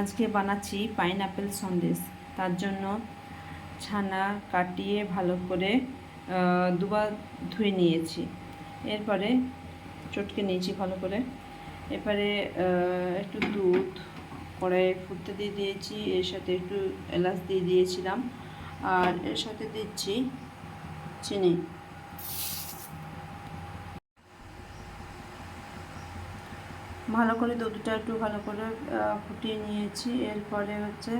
আজকে বানাচ্ছি পাইনাপেল সন্দেশ। তার জন্য ছানা কাটিয়ে ভালো করে দুবার ধুয়ে নিয়েছি। এরপরে চটকে নিয়েছি ভালো করে। এরপরে একটু দুধ, কড়াইয়ে ফুটতে দিয়ে দিয়েছি, এর সাথে একটু এলাচ দিয়ে দিয়েছিলাম। আর এর সাথে দিচ্ছি চিনি। ভালো করে দুধটা একটু ভালো করে ফুটিয়ে নিয়েছি। এরপরে হচ্ছে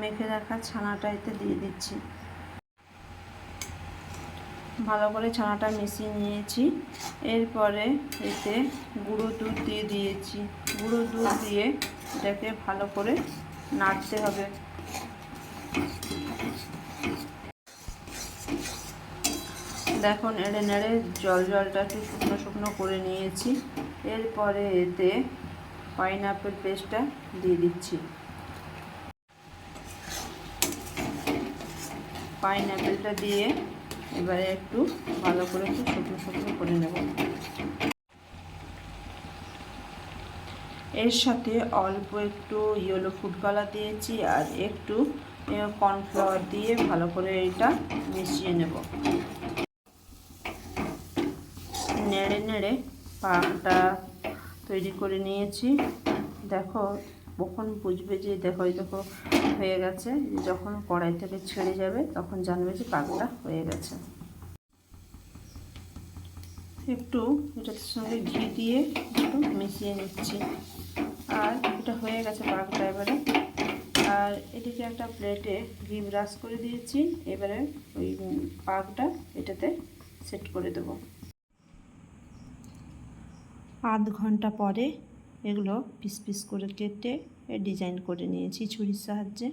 মেখে রাখা ছানাটা এতে দিয়ে দিচ্ছি। ভালো করে ছানাটা মিশিয়ে নিয়েছি। এরপরে এতে গুঁড়ো দুধ দিয়ে দিয়েছি। গুঁড়ো দুধ দিয়ে এটাকে ভালো করে নাড়তে হবে। দেখুন নেড়ে নেড়ে জল জলটা একটু শুকনো শুকনো করে নিয়েছি। এরপরে এতে পাইনাপেল পেস্টটা দিয়ে দিচ্ছি। পাইনাপেলটা দিয়ে এবারে একটু ভালো করে একটু শুকনো শুকনো করে নেব। এর সাথে অল্প একটু ইয়েলো ফুড কালার দিয়েছি আর একটু কর্নফ্লাওয়ার দিয়ে ভালো করে এটা মিশিয়ে নেব। নেড়ে নেড়ে পাকটা তৈরি করে নিয়েছি। দেখো কখন বুঝবে যে দেখো, এই দেখো হয়ে গেছে। যখন কড়াই থেকে ছেড়ে যাবে, তখন জানবে যে পাকটা হয়ে গেছে। একটু এটার সঙ্গে ঘি দিয়ে একটু মিশিয়ে নিচ্ছি। আর এটা হয়ে গেছে পাকটা এবারে। আর এটিকে একটা প্লেটে ঘি ব্রাশ করে দিয়েছি। এবারে ওই পাকটা এটাতে সেট করে দেবো। আধ ঘণ্টা পরে এগুলো পিস পিস করে কেটে ডিজাইন করে নিয়েছি ছুরির সাহায্যে।